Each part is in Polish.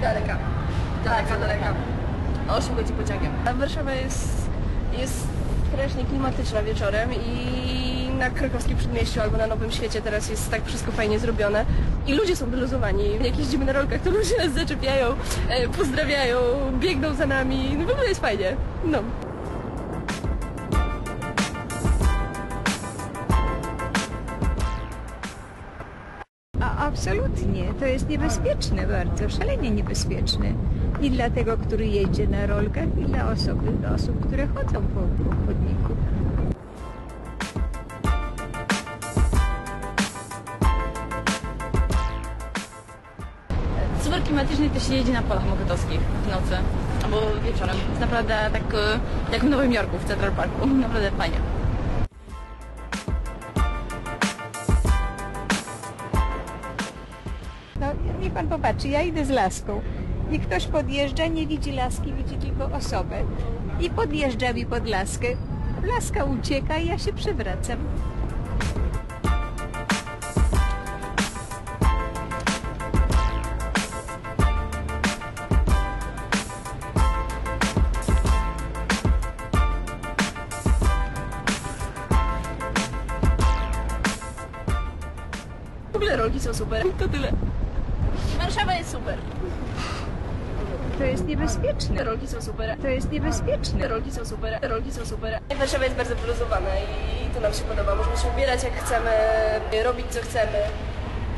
Daleka. Daleka, daleka. 8 godzin pociągiem. A Warszawa jest, jest strasznie klimatyczna wieczorem i na krakowskim przedmieściu albo na Nowym Świecie teraz jest tak wszystko fajnie zrobione i ludzie są wyluzowani. Jak jeździmy na rolkach, to ludzie nas zaczepiają, e, pozdrawiają, biegną za nami. No w ogóle jest fajnie. No. Absolutnie, to jest niebezpieczne bardzo, szalenie niebezpieczne. I dla tego, który jedzie na rolkach, i dla osoby, dla osób, które chodzą po, po chodniku. Super klimatycznie to się jedzie na polach mokotowskich w nocy albo wieczorem. Jest naprawdę tak e, jak w Nowym Jorku w Central Parku. Naprawdę fajnie. Niech pan popatrzy, ja idę z laską i ktoś podjeżdża, nie widzi laski, widzi tylko osobę. I podjeżdża mi pod laskę. Laska ucieka i ja się przewracam. W ogóle rolki są super. To tyle. Warszawa jest super. To jest niebezpieczne. Rolki są super. To jest niebezpieczne. Rolki są super, rolki są super. Warszawa jest bardzo wyluzowana i to nam się podoba. Możemy się ubierać jak chcemy, robić co chcemy,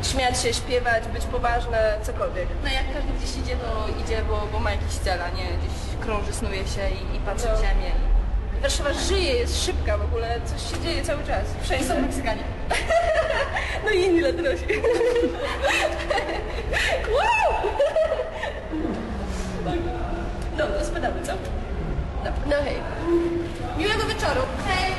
śmiać się, śpiewać, być poważne, cokolwiek. No jak każdy gdzieś idzie, to idzie, bo, bo ma jakiś cel, a nie gdzieś krąży, snuje się i, i patrzy No. w ziemię. Warszawa żyje, jest szybka w ogóle, coś się dzieje cały czas. Wszędzie Są Meksykanie. No i inni latynosi. No, spadamy, co? No, no hej. Miłego wieczoru. Hej!